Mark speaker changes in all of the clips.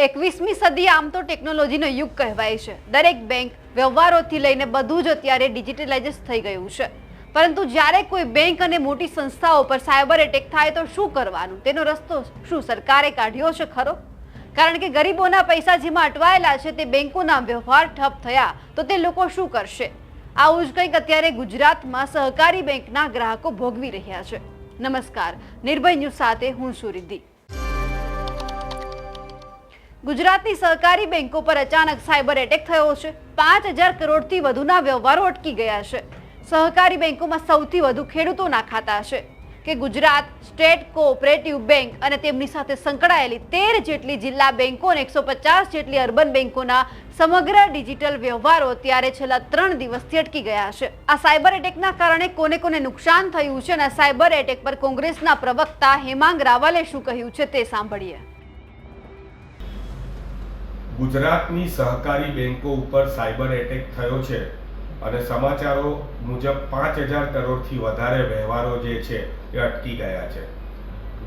Speaker 1: એકવીસમી સદી આમ તો ટેકનોલોજીનો યુગ કહેવાય છે. દરેક બેંક વ્યવહારોથી લઈને બધું જ અત્યારે ડિજિટલાઇઝ થઈ ગયું છે. પરંતુ જ્યારે કોઈ બેંક અને મોટી સંસ્થાઓ પર સાયબર એટેક થાય તો શું કરવાનું? તેનો રસ્તો શું સરકારે કાઢ્યો છે ખરો? કારણ કે ગરીબોના પૈસા જેમાં અટવાયેલા છે તે બેંકોના વ્યવહાર ઠપ થયા તો તે લોકો શું કરશે? આવું જ કંઈક અત્યારે ગુજરાતમાં સહકારી બેંકના ગ્રાહકો ભોગવી રહ્યા છે. નમસ્કાર. નિર્ભય ન્યૂઝ સાથે હું સુરિદ્ધિ ગુજરાતની સહકારી બેંકો પર અચાનક સાયબર એટેક થયો છે. પાંચ હજાર કરોડથી વધુના વ્યવહારો અટકી ગયા છે. સહકારી બેંકોમાં સૌથી વધુ ખેડૂતોના ખાતા છે કે ગુજરાત સ્ટેટ કોઓપરેટિવ બેંક અને તેમની સાથે સંકળાયેલી તેર જેટલી જિલ્લા બેંકો અને એકસો પચાસ જેટલી અર્બન બેંકોના સમગ્ર ડિજિટલ વ્યવહારો ત્યારે છેલ્લા ત્રણ દિવસથી અટકી ગયા છે. આ સાયબર એટેકના કારણે કોને કોને નુકસાન થયું છે અને સાયબર એટેક પર કોંગ્રેસના પ્રવક્તા હેમાંગ રાવલે શું કહ્યું છે તે સાંભળીએ.
Speaker 2: ગુજરાતની સહકારી બેન્કો ઉપર સાયબર એટેક થયો છે અને સમાચારો મુજબ પાંચ હજાર કરોડથી વધારે વ્યવહારો જે છે એ અટકી ગયા છે.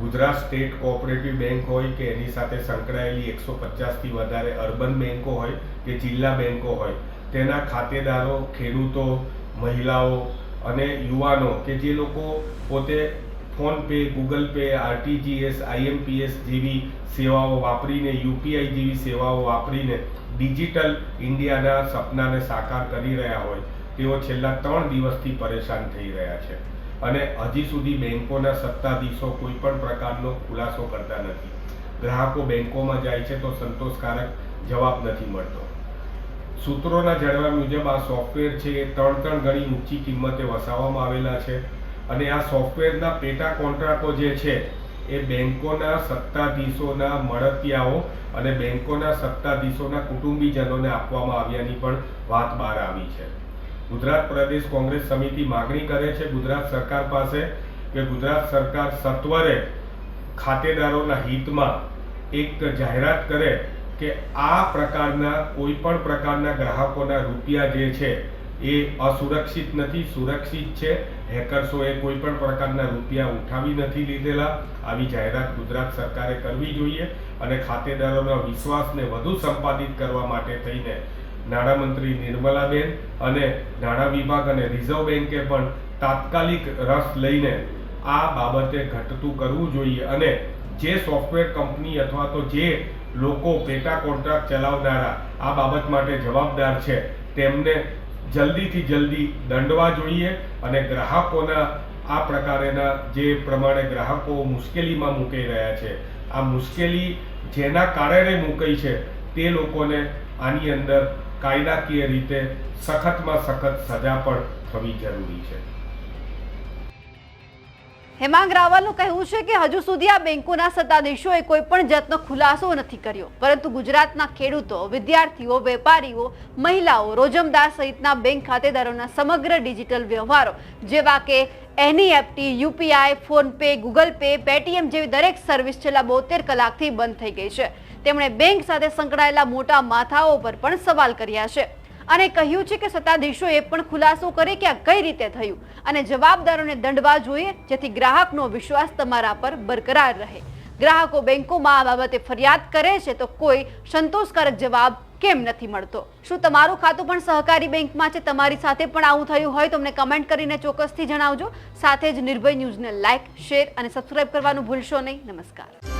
Speaker 2: ગુજરાત સ્ટેટ કોઓપરેટિવ બેંક હોય કે એની સાથે સંકળાયેલી એકસો પચાસથી વધારે અર્બન બેન્કો હોય કે જિલ્લા બેંકો હોય, તેના ખાતેદારો, ખેડૂતો, મહિલાઓ અને યુવાનો કે જે લોકો પોતે PhonePe Google Pay, RTGS, IMPS જેવી સેવાઓ વાપરીને, યુપીઆઈ જેવી સેવાઓ વાપરીને ડિજિટલ ઇન્ડિયાના સપનાને સાકાર કરી રહ્યા હોય, તેઓ છેલ્લા ત્રણ દિવસથી પરેશાન થઈ રહ્યા છે. અને હજી સુધી બેંકોના સત્તાધીશો કોઈ પણ પ્રકારનો ખુલાસો કરતા નથી. ગ્રાહકો બેંકોમાં જાય છે તો સંતોષકારક જવાબ નથી મળતો. સૂત્રોના જણાવ્યા મુજબ આ સોફ્ટવેર છે એ ત્રણ ત્રણ ગણી ઊંચી કિંમતે વસાવવામાં આવેલા છે. અને આ સોફ્ટવેરના પેટા કોન્ટ્રાક્ટો જે છે, એ બેંકોના સત્તાધીશોના મળતિયાઓ અને બેંકોના સત્તાધીશોના કુટુંબીજનોને આપવામાં આવ્યાની પણ વાત બહાર આવી છે. ગુજરાત પ્રદેશ કોંગ્રેસ સમિતિ માગણી કરે છે ગુજરાત સરકાર પાસે કે ગુજરાત સરકાર સત્વરે ખાતેદારોના હિતમાં એક જાહેરાત કરે કે આ પ્રકારના કોઈ પણ પ્રકારના ગ્રાહકોના રૂપિયા જે છે એ અસુરક્ષિત નથી, સુરક્ષિત છે. હેકર્સોએ કોઈ પણ પ્રકારના રૂપિયા ઉઠાવી નથી લીધેલા. આવી જાહેરાત ગુજરાત સરકારે કરવી જોઈએ અને ખાતેદારોના વિશ્વાસને વધુ સંપાદિત કરવા માટે થઈને નાણામંત્રી નિર્મલાબેન અને નાણાં વિભાગ અને રિઝર્વ બેન્કે પણ તાત્કાલિક રસ લઈને આ બાબતે ઘટતું કરવું જોઈએ અને જે સોફ્ટવેર કંપની અથવા તો જે લોકો પેટા કોન્ટ્રાક્ટ ચલાવનારા આ બાબત માટે જવાબદાર છે, તેમને જલ્દીથી જલ્દી દંડવા જોઈએ અને ગ્રાહકોના આ પ્રકારેના જે પ્રમાણે ગ્રાહકો મુશ્કેલીમાં મૂકી રહ્યા છે. આ મુશ્કેલી જેના કારણે મૂકી છે તે લોકોને આની અંદર કાયદાકીય રીતે સખતમાં સખત સજા પણ થવી જરૂરી છે.
Speaker 1: હેમાંગ રાવલનું કહેવું છે કે હજુ સુધી આ બેંકોના સત્તાધીશોએ કોઈ પણ જાતનો ખુલાસો નથી કર્યો. પરંતુ ગુજરાતના ખેડૂતો, વિદ્યાર્થીઓ, વેપારીઓ, મહિલાઓ, રોજમદાર સહિતના બેંક ખાતેદારોના સમગ્ર ડિજિટલ વ્યવહારો, જેવા કે NEFT, UPI, PhonePe, Google Pay, Paytm જેવી દરેક સર્વિસ છેલ્લા બોતેર કલાકથી બંધ થઈ ગઈ છે. તેમણે બેંક સાથે સંકળાયેલા મોટા માથાઓ પર પણ સવાલ કર્યા છે. અને કહ્યું છે કે સત્તાધીશોએ પણ ખુલાસો કરે કે આ કઈ રીતે થયું. અને જવાબદારોને દંડવા જોઈએ, જેથી ગ્રાહકનો વિશ્વાસ તમારા પર બરકરાર રહે. ગ્રાહકો બેંકોમાં આ બાબતે ફરિયાદ કરે છે તો કોઈ સંતોષકારક જવાબ કેમ નથી મળતો? શું તમારું ખાતું પણ સહકારી બેંકમાં છે? તમારી સાથે પણ આવું થયું હોય તો અમને કમેન્ટ કરીને ચોક્કસથી જણાવજો. સાથે જ નિર્ભય ન્યૂઝને લાઇક શેર અને સબસ્ક્રાઇબ કરવાનું ભૂલશો નહીં. નમસ્કાર.